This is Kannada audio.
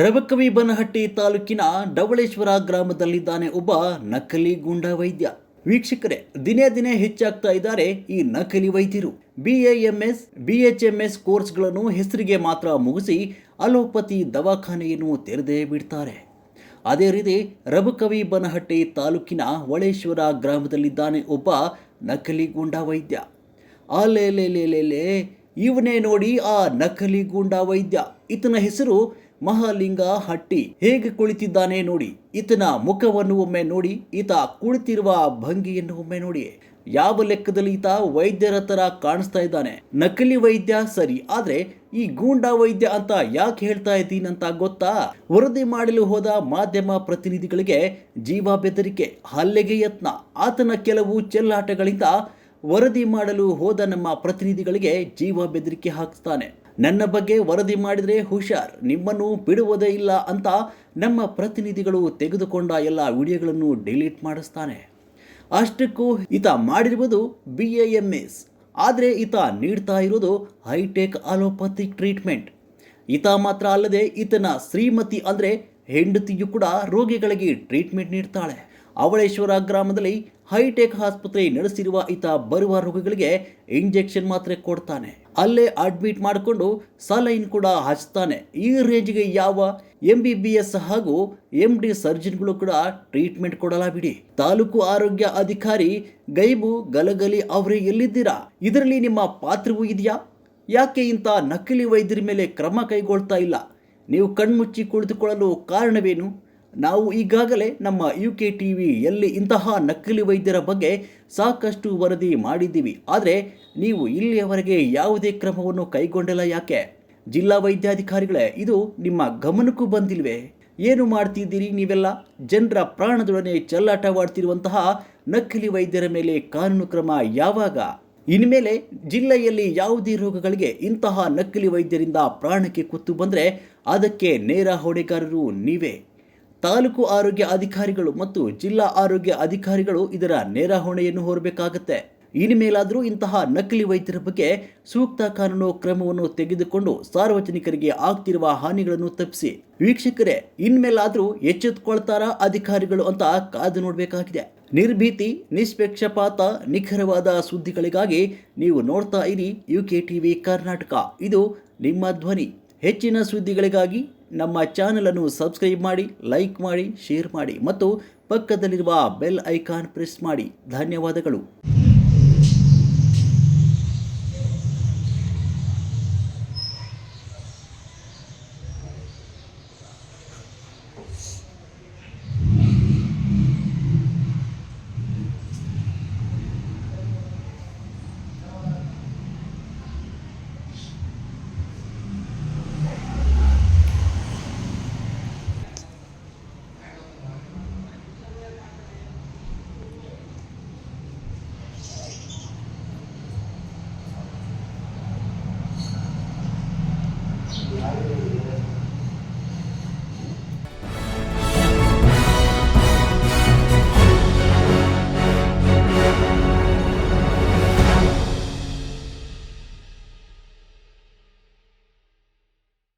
ರಬಕವಿ ಬನಹಟ್ಟಿ ತಾಲೂಕಿನ ಡವಳೇಶ್ವರ ಗ್ರಾಮದಲ್ಲಿದ್ದಾನೆ ಒಬ್ಬ ನಕಲಿ ಗೂಂಡ ವೈದ್ಯ. ವೀಕ್ಷಕರೇ, ದಿನೇ ದಿನೇ ಹೆಚ್ಚಾಗ್ತಾ ಇದ್ದಾರೆ ಈ ನಕಲಿ ವೈದ್ಯರು. B S B H BAMS S ಕೋರ್ಸ್ಗಳನ್ನು ಹೆಸರಿಗೆ ಮಾತ್ರ ಮುಗಿಸಿ ಅಲೋಪತಿ ದವಾಖಾನೆಯನ್ನು ತೆರೆದೇ ಬಿಡ್ತಾರೆ. ಅದೇ ರೀತಿ ರಬಕವಿ ಬನಹಟ್ಟಿ ತಾಲೂಕಿನ ಹೊಳೇಶ್ವರ ಗ್ರಾಮದಲ್ಲಿದ್ದಾನೆ ಒಬ್ಬ ನಕಲಿ ಗೂಂಡ ವೈದ್ಯ. ಅಲೆಲೆಲೆಲೆಲೆ ಇವನೇ ನೋಡಿ ಆ ನಕಲಿ ಗೂಂಡ ವೈದ್ಯ. ಈತನ ಹೆಸರು ಮಹಾಲಿಂಗ ಹಟ್ಟಿ ಹೇಗೆ ಕುಳಿತಿದ್ದಾನೆ ನೋಡಿ, ಈತನ ಮುಖವನ್ನು ಒಮ್ಮೆ ನೋಡಿ, ಈತ ಕುಳಿತಿರುವ ಭಂಗಿಯನ್ನು ಒಮ್ಮೆ ನೋಡಿ ಯಾವ ಲೆಕ್ಕದಲ್ಲಿ ಈತ ವೈದ್ಯರ ತರ ಕಾಣಿಸ್ತಾ ಇದ್ದಾನೆ? ನಕಲಿ ವೈದ್ಯ? ಸರಿ, ಆದ್ರೆ ಈ ಗೂಂಡಾ ವೈದ್ಯ ಅಂತ ಯಾಕೆ ಹೇಳ್ತಾ ಇದ್ದೀನಂತ ಗೊತ್ತಾ? ವರದಿ ಮಾಡಲು ಹೋದ ಮಾಧ್ಯಮ ಪ್ರತಿನಿಧಿಗಳಿಗೆ ಜೀವ ಬೆದರಿಕೆ, ಹಲ್ಲೆಗೆ ಯತ್ನ. ಆತನ ಕೆಲವು ಚೆಲ್ಲಾಟಗಳಿಂದ ವರದಿ ಮಾಡಲು ಹೋದ ನಮ್ಮ ಪ್ರತಿನಿಧಿಗಳಿಗೆ ಜೀವ ಬೆದರಿಕೆ ಹಾಕ್ತಾನೆ ನನ್ನ ಬಗ್ಗೆ ವರದಿ ಮಾಡಿದರೆ ಹುಷಾರ್, ನಿಮ್ಮನ್ನು ಬಿಡುವುದೇ ಇಲ್ಲ ಅಂತ ನಮ್ಮ ಪ್ರತಿನಿಧಿಗಳು ತೆಗೆದುಕೊಂಡ ಎಲ್ಲ ವಿಡಿಯೋಗಳನ್ನು ಡಿಲೀಟ್ ಮಾಡಿಸ್ತಾನೆ. ಅಷ್ಟಕ್ಕೂ ಈತ ಮಾಡಿರುವುದು ಬಿ ಎ ಎಂ ಎಸ್ ಆದರೆ ಈತ ನೀಡ್ತಾ ಇರೋದು ಹೈಟೆಕ್ ಅಲೋಪತಿಕ್ ಟ್ರೀಟ್ಮೆಂಟ್. ಈತ ಮಾತ್ರ ಅಲ್ಲದೆ ಈತನ ಶ್ರೀಮತಿ ಅಂದರೆ ಹೆಂಡತಿಯು ಕೂಡ ರೋಗಿಗಳಿಗೆ ಟ್ರೀಟ್ಮೆಂಟ್ ನೀಡ್ತಾಳೆ. ಅವಳೇಶ್ವರ ಗ್ರಾಮದಲ್ಲಿ ಹೈಟೆಕ್ ಆಸ್ಪತ್ರೆ ನಡೆಸಿರುವ ಈತ ಬರುವ ರೋಗಿಗಳಿಗೆ ಇಂಜೆಕ್ಷನ್ ಮಾತ್ರ ಕೊಡ್ತಾನೆ. ಅಲ್ಲೇ ಅಡ್ಮಿಟ್ ಮಾಡಿಕೊಂಡು ಸಲೈನ್ ಕೂಡ ಹಚ್ತಾನೆ. ಈ ರೇಂಜ್ಗೆ ಯಾವ ಎಂ ಬಿ ಬಿ ಎಸ್ ಹಾಗೂ ಎಂ ಡಿ ಸರ್ಜನ್ಗಳು ಕೂಡ ಟ್ರೀಟ್ಮೆಂಟ್ ಕೊಡಲ್ಲ ಬಿಡಿ ತಾಲೂಕು ಆರೋಗ್ಯ ಅಧಿಕಾರಿ ಗೈಬು ಗಲಗಲಿ ಅವರೇ ಎಲ್ಲಿದ್ದೀರಾ? ಇದರಲ್ಲಿ ನಿಮ್ಮ ಪಾತ್ರವೂ ಇದೆಯಾ? ಯಾಕೆ ಇಂಥ ನಕಲಿ ವೈದ್ಯರ ಮೇಲೆ ಕ್ರಮ ಕೈಗೊಳ್ತಾ ಇಲ್ಲ? ನೀವು ಕಣ್ಮುಚ್ಚಿ ಕುಳಿತುಕೊಳ್ಳಲು ಕಾರಣವೇನು? ನಾವು ಈಗಾಗಲೇ ನಮ್ಮ ಯು ಕೆ ಟಿ ವಿಯಲ್ಲಿ ಇಂತಹ ನಕಲಿ ವೈದ್ಯರ ಬಗ್ಗೆ ಸಾಕಷ್ಟು ವರದಿ ಮಾಡಿದ್ದೀವಿ. ಆದರೆ ನೀವು ಇಲ್ಲಿಯವರೆಗೆ ಯಾವುದೇ ಕ್ರಮವನ್ನು ಕೈಗೊಂಡಿಲ್ಲ ಯಾಕೆ? ಜಿಲ್ಲಾ ವೈದ್ಯಾಧಿಕಾರಿಗಳೇ, ಇದು ನಿಮ್ಮ ಗಮನಕ್ಕೂ ಬಂದಿಲ್ವೇ? ಏನು ಮಾಡ್ತಿದ್ದೀರಿ ನೀವೆಲ್ಲ? ಜನರ ಪ್ರಾಣದೊಡನೆ ಚೆಲ್ಲಾಟವಾಡ್ತಿರುವಂತಹ ನಕಲಿ ವೈದ್ಯರ ಮೇಲೆ ಕಾನೂನು ಕ್ರಮ ಯಾವಾಗ? ಇನ್ಮೇಲೆ ಜಿಲ್ಲೆಯಲ್ಲಿ ಯಾವುದೇ ರೋಗಗಳಿಗೆ ಇಂತಹ ನಕಲಿ ವೈದ್ಯರಿಂದ ಪ್ರಾಣಕ್ಕೆ ಕುತ್ತು ಬಂದರೆ ಅದಕ್ಕೆ ನೇರ ಹೊಣೆಗಾರರು ನೀವೇ. ತಾಲೂಕು ಆರೋಗ್ಯ ಅಧಿಕಾರಿಗಳು ಮತ್ತು ಜಿಲ್ಲಾ ಆರೋಗ್ಯ ಅಧಿಕಾರಿಗಳು ಇದರ ನೇರ ಹೊಣೆಯನ್ನು ಹೊರಬೇಕಾಗತ್ತೆ. ಇನ್ಮೇಲಾದರೂ ಇಂತಹ ನಕಲಿ ವೈದ್ಯರ ಬಗ್ಗೆ ಸೂಕ್ತ ಕಾನೂನು ಕ್ರಮವನ್ನು ತೆಗೆದುಕೊಂಡು ಸಾರ್ವಜನಿಕರಿಗೆ ಆಗ್ತಿರುವ ಹಾನಿಗಳನ್ನು ತಪ್ಪಿಸಿ. ವೀಕ್ಷಕರೇ, ಇನ್ಮೇಲಾದರೂ ಎಚ್ಚೆತ್ತುಕೊಳ್ತಾರಾ ಅಧಿಕಾರಿಗಳು ಅಂತ ಕಾದು ನೋಡಬೇಕಾಗಿದೆ. ನಿರ್ಭೀತಿ, ನಿಷ್ಪಕ್ಷಪಾತ, ನಿಖರವಾದ ಸುದ್ದಿಗಳಿಗಾಗಿ ನೀವು ನೋಡ್ತಾ ಇರಿ ಯು ಕೆ ಟಿವಿ ಕರ್ನಾಟಕ. ಇದು ನಿಮ್ಮ ಧ್ವನಿ. ಹೆಚ್ಚಿನ ಸುದ್ದಿಗಳಿಗಾಗಿ ನಮ್ಮ ಚಾನಲನ್ನು ಸಬ್ಸ್ಕ್ರೈಬ್ ಮಾಡಿ, ಲೈಕ್ ಮಾಡಿ, ಶೇರ್ ಮಾಡಿ ಮತ್ತು ಪಕ್ಕದಲ್ಲಿರುವ ಬೆಲ್ ಐಕಾನ್ ಪ್ರೆಸ್ ಮಾಡಿ. ಧನ್ಯವಾದಗಳು.